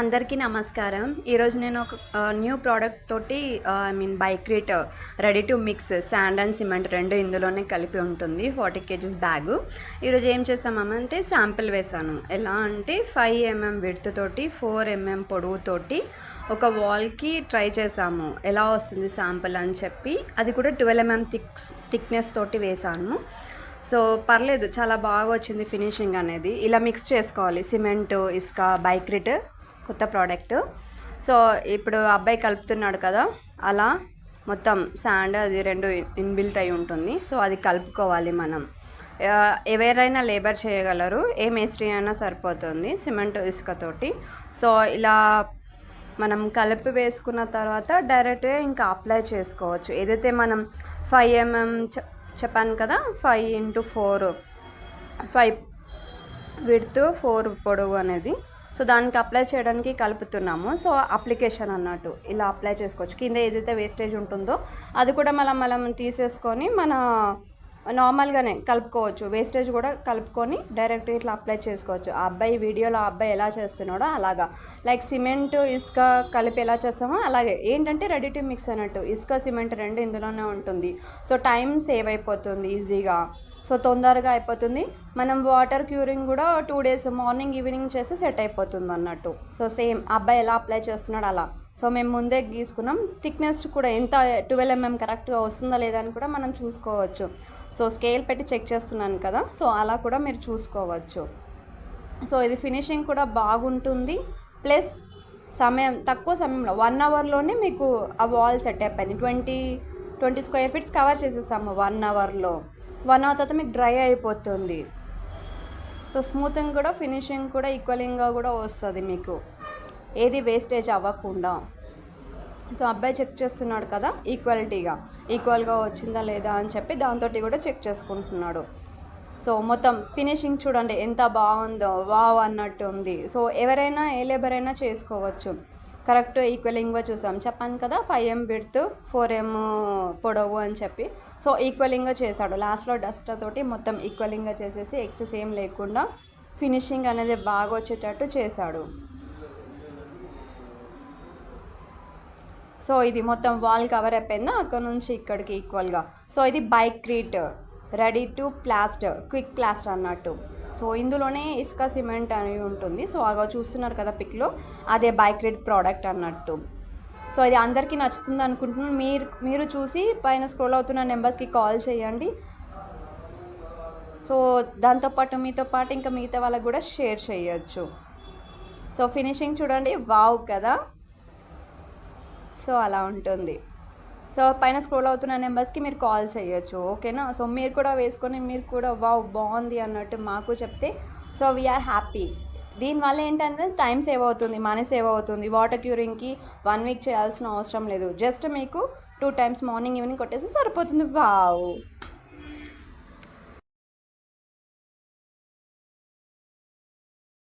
అందరికీ నమస్కారం. ఈరోజు నేను ఒక న్యూ ప్రోడక్ట్ తోటి I mean Bycrete ready to mix sand and cement రెండు ఇందులోనే కలిపి ఉంటుంది ఫార్టీ కేజీస్ బ్యాగు. ఈరోజు ఏం చేసామంటే శాంపిల్ వేసాను. ఎలా అంటే ఫైవ్ ఎంఎం విడ్త్ తోటి ఫోర్ ఎంఎం పొడవుతోటి ఒక వాల్కి ట్రై చేసాము. ఎలా వస్తుంది శాంపిల్ అని చెప్పి అది కూడా ట్వెల్వ్ ఎంఎం థిక్స్ థిక్నెస్ తోటి వేసాను. సో పర్లేదు చాలా బాగా వచ్చింది ఫినిషింగ్ అనేది. ఇలా మిక్స్ చేసుకోవాలి సిమెంట్ ఇసుక బైక్రిట్. కొత్త ప్రోడక్ట్. సో ఇప్పుడు అబ్బాయి కలుపుతున్నాడు కదా అలా మొత్తం శాండ్ అది రెండు ఇన్బిల్ట్ అయి ఉంటుంది. సో అది కలుపుకోవాలి మనం. ఎవరైనా లేబర్ చేయగలరు ఏ మేస్త్రీ అయినా సరిపోతుంది సిమెంట్ ఇసుకతోటి సో ఇలా మనం కలిపి వేసుకున్న తర్వాత డైరెక్ట్గా ఇంకా అప్లై చేసుకోవచ్చు. ఏదైతే మనం ఫైవ్ ఎంఎం చెప్పాను కదా five into four five width four పొడవు అనేది సో దానికి అప్లై చేయడానికి కలుపుతున్నాము. సో అప్లికేషన్ అన్నట్టు ఇలా అప్లై చేసుకోవచ్చు. కింద ఏదైతే వేస్టేజ్ ఉంటుందో అది కూడా మనం మనం తీసేసుకొని మన నార్మల్గానే కలుపుకోవచ్చు. వేస్టేజ్ కూడా కలుపుకొని డైరెక్ట్ ఇట్లా అప్లై చేసుకోవచ్చు. ఆ అబ్బాయి వీడియోలో ఆ అబ్బాయి ఎలా చేస్తున్నాడో అలాగా. లైక్ సిమెంట్ ఇసుక కలిపి ఎలా చేస్తామో అలాగే. ఏంటంటే రెడీ టు మిక్స్ అన్నట్టు. ఇసుక సిమెంట్ రెండు ఇందులోనే ఉంటుంది. సో టైం సేవ్ అయిపోతుంది ఈజీగా. సో తొందరగా అయిపోతుంది. మనం వాటర్ క్యూరింగ్ కూడా టూ డేస్ మార్నింగ్ ఈవినింగ్ చేసి సెట్ అయిపోతుంది అన్నట్టు. సో సేమ్ అబ్బాయి ఎలా అప్లై చేస్తున్నాడు అలా. సో మేము ముందే గీసుకున్నాం. థిక్నెస్ కూడా ఎంత ట్వెల్వ్ ఎంఎం కరెక్ట్గా వస్తుందా లేదా అని కూడా మనం చూసుకోవచ్చు. సో స్కేల్ పెట్టి చెక్ చేస్తున్నాను కదా. సో అలా కూడా మీరు చూసుకోవచ్చు. సో ఇది ఫినిషింగ్ కూడా బాగుంటుంది. ప్లస్ సమయం తక్కువ సమయంలో వన్ అవర్లోనే మీకు ఆ వాల్ సెట్ అయిపోయింది. Twenty twenty square feets cover చేసేసాము వన్ అవర్లో వన్ అవర్ తర్వాత మీకు డ్రై అయిపోతుంది. సో స్మూతింగ్ కూడా ఫినిషింగ్ కూడా ఈక్వలింగ్గా కూడా వస్తుంది మీకు. ఏది వేస్టేజ్ అవ్వకుండా. సో అబ్బాయి చెక్ చేస్తున్నాడు కదా ఈక్వాలిటీగా. ఈక్వల్గా వచ్చిందా లేదా అని చెప్పి దాంతో కూడా చెక్ చేసుకుంటున్నాడు. సో మొత్తం ఫినిషింగ్ చూడండి ఎంత బాగుందో వావ్ అన్నట్టు ఉంది సో ఎవరైనా ఏ లేబర్ అయినా చేసుకోవచ్చు. కరెక్ట్ ఈక్వలింగ్గా చూసాం. చెప్పాను కదా five M width four M పొడవు అని చెప్పి. సో ఈక్వలింగ్గా చేశాడు. లాస్ట్లో డస్ట్ తోటి మొత్తం ఈక్వలింగ్గా చేసేసి ఎక్సెస్ ఏం లేకుండా ఫినిషింగ్ అనేది బాగా వచ్చేటట్టు చేశాడు. సో ఇది మొత్తం వాల్ కవర్ అయిపోయిందా? అక్కడ నుంచి ఇక్కడికి ఈక్వల్గా సో ఇది Bycrete ready to plaster quick plaster అన్నట్టు. సో ఇందులోనే ఇసుక సిమెంట్ అని ఉంటుంది. సో అగో చూస్తున్నారు కదా పిక్లో అదే బైక్ ప్రోడక్ట్ అన్నట్టు. సో ఇది అందరికీ నచ్చుతుంది అనుకుంటున్నాను. మీరు మీరు చూసి పైన స్క్రోల్ అవుతున్న నెంబర్స్కి కాల్ చేయండి. సో దాంతోపాటు మీతో పాటు ఇంకా మిగతా వాళ్ళకి కూడా షేర్ చేయొచ్చు. సో ఫినిషింగ్ చూడండి. వావ్ కదా! సో అలా ఉంటుంది. సో పైన స్క్రోల్ అవుతున్న నెంబర్స్కి మీరు కాల్ చేయొచ్చు ఓకేనా సో మీరు కూడా వేసుకొని మీరు కూడా వావ్ బాగుంది అన్నట్టు మాకు చెప్తే సో వీఆర్ హ్యాపీ దీనివల్ల ఏంటంటే టైం సేవ్ అవుతుంది మనీ సేవ్ అవుతుంది. వాటర్ క్యూరింగ్కి వన్ వీక్ చేయాల్సిన అవసరం లేదు. జస్ట్ మీకు టూ టైమ్స్ మార్నింగ్ ఈవినింగ్ కొట్టేసి సరిపోతుంది. వావ్